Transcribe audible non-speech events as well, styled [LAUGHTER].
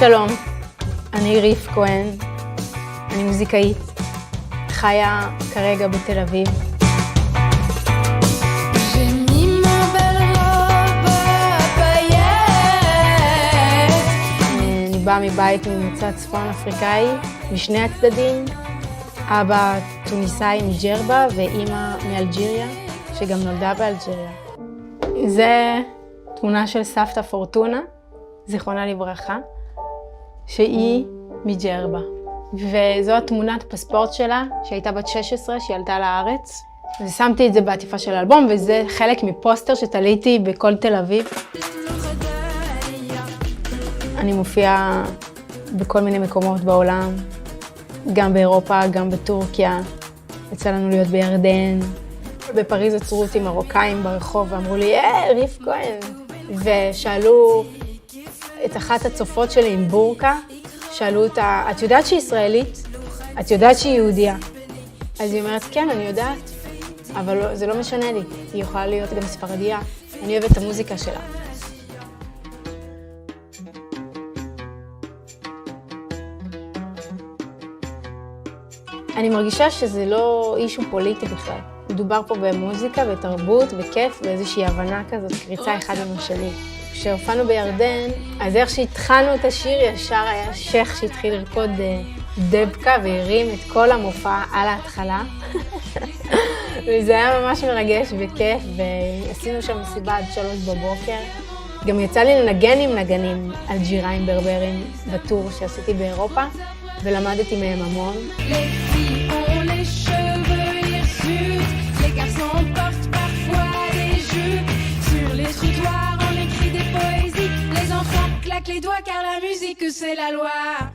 שלום, אני ריף כהן, אני מוזיקאית, חיה כרגע בתל אביב. אני באה מבית ממוצא צפון אפריקאי, משני הצדדים. אבא טוניסאי מג'רבה ואימא מאלג'יריה, שגם נולדה באלג'יריה. זה תמונה של סבתא פורטונה, זיכרונה לברכה, שהיא מג'רבה. וזו התמונת פספורט שלה, שהייתה בת 16, שהיא עלתה לארץ. ושמתי את זה בעטיפה של האלבום, וזה חלק מפוסטר שתליתי בכל תל אביב. אני מופיעה בכל מיני מקומות בעולם, גם באירופה, גם בטורקיה. יצא לנו להיות בירדן. בפריז עצרו אותי מרוקאים ברחוב ואמרו לי, אה, ריף כהן. ושאלו את אחת הצופות שלי עם בורקה, שאלו אותה, את יודעת שהיא ישראלית? את יודעת שהיא יהודייה? אז היא אומרת, כן, אני יודעת, אבל לא, זה לא משנה לי, היא יכולה להיות גם ספרדיה, אני אוהבת את המוזיקה שלה. אני מרגישה שזה לא אישו פוליטי בכלל. מדובר פה במוזיקה ותרבות וכיף ואיזושהי הבנה כזאת, קריצה אחד עם השני. כשהופענו בירדן, אז איך שהתחלנו את השיר, ישר היה שייח שהתחיל לרקוד אה, דבקה והרים את כל המופע על ההתחלה. [LAUGHS] וזה היה ממש מרגש וכיף, ועשינו שם מסיבה עד שלוש בבוקר. גם יצא לי לנגן עם נגנים אלג'יראים ברברים בטור שעשיתי באירופה, ולמדתי מהם המון. Doigts car la musique c'est la loi.